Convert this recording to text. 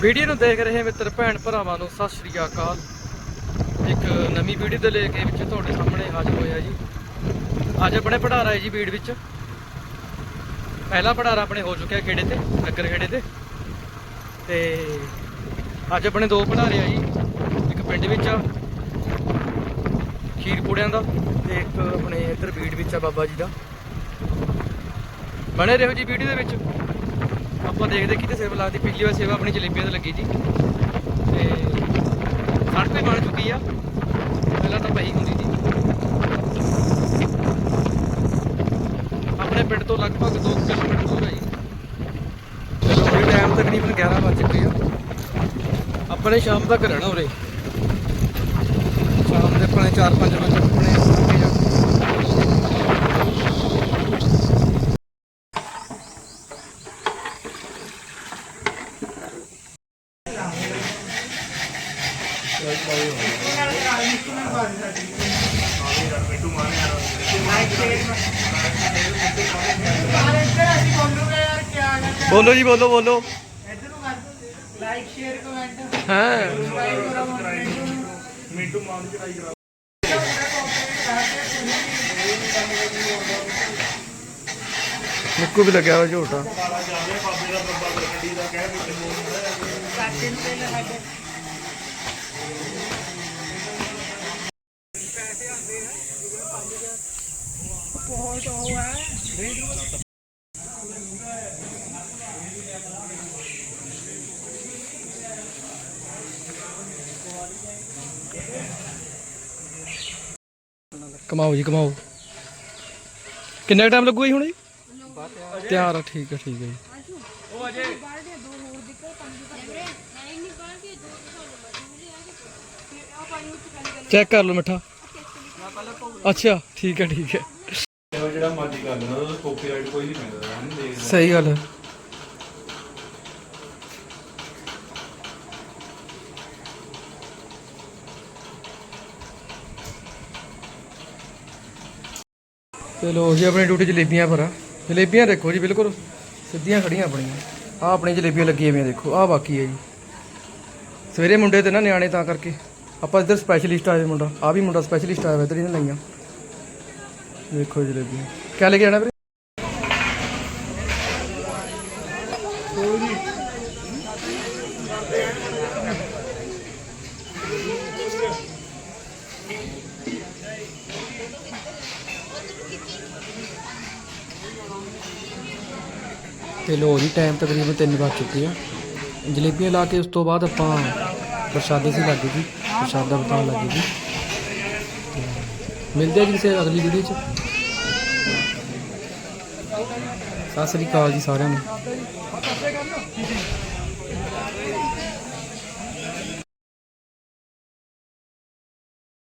Video ਨੂੰ ਦੇਖ ਰਹੇ ਮਿੱਤਰ ਭੈਣ ਭਰਾਵਾਂ ਨੂੰ ਸਤਿ ਸ਼੍ਰੀ ਅਕਾਲ। ਇੱਕ ਨਵੀਂ ਵੀਡੀਓ ਦੇ ਲੈ ਕੇ ਵਿੱਚ ਤੁਹਾਡੇ ਸਾਹਮਣੇ ਹਾਜ਼ਰ ਹੋਇਆ ਜੀ। ਅੱਜ ਆਪਣੇ ਪੜਾਰਾ ਹੈ ਜੀ ਬੀੜ ਵਿੱਚ। ਪਹਿਲਾ ਪੜਾਰਾ ਆਪਣੇ ਹੋ ਚੁੱਕਿਆ ਖੇੜੇ ਤੇ, ਨਗਰ ਖੇੜੇ ਤੇ। ਤੇ ਅੱਜ ਆਪਣੇ ਦੋ ਪੜਾਰੇ ਆ ਜੀ। ਇੱਕ ਪਿੰਡ ਵਿੱਚ ਆ ਖੀਰਪੂੜਿਆਂ ਦਾ ਤੇ ਇੱਕ ਆਪਣੇ ਇੱਧਰ ਬੀੜ ਵਿੱਚ ਆ ਬਾਬਾ ਜੀ ਦਾ। ਬਣੇ ਰਹੋ ਜੀ ਵੀਡੀਓ ਦੇ ਵਿੱਚ। ਆਪਾਂ ਦੇਖਦੇ ਕਿਤੇ ਸੇਵਾ ਲੱਗਦੀ, ਪਿਛਲੀ ਵਾਰ ਸੇਵਾ ਆਪਣੀ ਜਲੇਬੀਆਂ ਤੇ ਲੱਗੀ ਜੀ। ਤੇ ਸੜਕ ਤੇ ਬਣ ਚੁੱਕੀ ਆ। ਪਹਿਲਾਂ ਤਾਂ ਪਈ ਹੁੰਦੀ ਸੀ। ਆਪਣੇ ਪਿੰਡ ਤੋਂ ਲਗਭਗ 2 ਕਿਲੋਮੀਟਰ ਦੂਰ ਹੈ ਜੀ। ਚਲੋ ਟਾਈਮ ਤਕਰੀਬਨ 11 ਵੱਜ ਚੁੱਕੇ ਆ। ਆਪਣੇ ਸ਼ਾਮ ਤੱਕ ਰਹਿਣਾ ਉਰੇ। ਸ਼ਾਮ ਦੇ ਆਪਣੇ 4-5 ਵਜੇ ਤੱਕ ਆਪਣੇ ਅੱਗੇ ਜਾ ਬੋਲੋ ਜੀ, ਬੋਲੋ ਬੋਲੋ। ਲਾਈਕ ਸ਼ੇਅਰ ਕਮੈਂਟ ਹਾਂ। ਮਿੰਟੂ ਮਾਨ ਚੜਾਈ ਕਰਾ ਨਿੱਕੂ ਵੀ ਲੱਗਿਆ ਹੋਇਆ ਝੋਟਾ ਬਾਬੇ ਦਾ ਬੱਬਾ ਗੱਡੀ ਦਾ ਕਹਿ ਵੀ ਕਿੰਨੇ ਬਹੁਤ ਉਹ ਹੈ ਕਮਾਓ ਜੀ, ਕਮਾਓ। ਕਿੰਨਾ ਟਾਈਮ ਲੱਗੂਗਾ ਜੀ ਹੁਣ ਜੀ? ਤਿਆਰ ਆ, ਠੀਕ ਹੈ ਠੀਕ ਹੈ ਜੀ। ਚੈੱਕ ਕਰ ਲਓ ਮਿੱਠਾ। ਅੱਛਾ, ਠੀਕ ਹੈ ਠੀਕ ਹੈ। ਜਿਹੜਾ ਮਰਜ਼ੀ ਕਰ ਲੈਣਾ ਕਾਪੀਰਾਈਟ ਕੋਈ ਨਹੀਂ ਪੈਂਦਾ ਹਨ ਦੇਖ ਸਹੀ ਗੱਲ ਹੈ। ਚਲੋ ਜੀ ਆਪਣੀ ਡਿਊਟੀ ਜਲੇਬੀਆਂ ਪਰ ਜਲੇਬੀਆਂ ਦੇਖੋ ਜੀ, ਬਿਲਕੁਲ ਸਿੱਧੀਆਂ ਖੜੀਆਂ ਆਪਣੀਆਂ। ਆ ਆਪਣੀ ਜਲੇਬੀਆਂ ਲੱਗੀਆਂ ਹੋਈਆਂ ਦੇਖੋ ਆ ਬਾਕੀ ਹੈ ਜੀ। ਸਵੇਰੇ ਮੁੰਡੇ ਤੇ ਨਾ ਨਿਆਣੇ ਤਾਂ ਕਰਕੇ। ਆਪਾਂ ਇੱਧਰ ਸਪੈਸ਼ਲਿਸਟ ਆਇਆ ਮੁੰਡਾ, ਆ ਵੀ ਮੁੰਡਾ ਸਪੈਸ਼ਲਿਸਟ ਆਇਆ ਵਾ ਇੱਧਰ ਇਹਨੇ ਲਈਆਂ। ਦੇਖੋ ਜਲੇਬੀਆਂ। ਕਿਆ ਲੈ ਕੇ ਜਾਣਾ ਵੀਰੇ? ਤੇ ਲੋ ਜੀ ਟਾਈਮ ਤਕਰੀਬਨ 3 ਵੱਜ ਚੁੱਕੇ ਆ। ਜਲੇਬੀਆਂ ਲਾ ਕੇ ਉਸ ਤੋਂ ਬਾਅਦ ਆਪਾਂ ਪ੍ਰਸ਼ਾਦੇ ਸੀ ਲੱਗੇ ਜੀ, ਪ੍ਰਸ਼ਾਦਾ ਬਤਾਉਣ ਲੱਗੇ ਜੀ। ਤੇ ਮਿਲਦੇ ਆ ਜੀ ਕਿਸੇ ਅਗਲੀ ਵੀਡੀਓ 'ਚ। ਸਤਿ ਸ੍ਰੀ ਅਕਾਲ ਜੀ ਸਾਰਿਆਂ ਨੂੰ।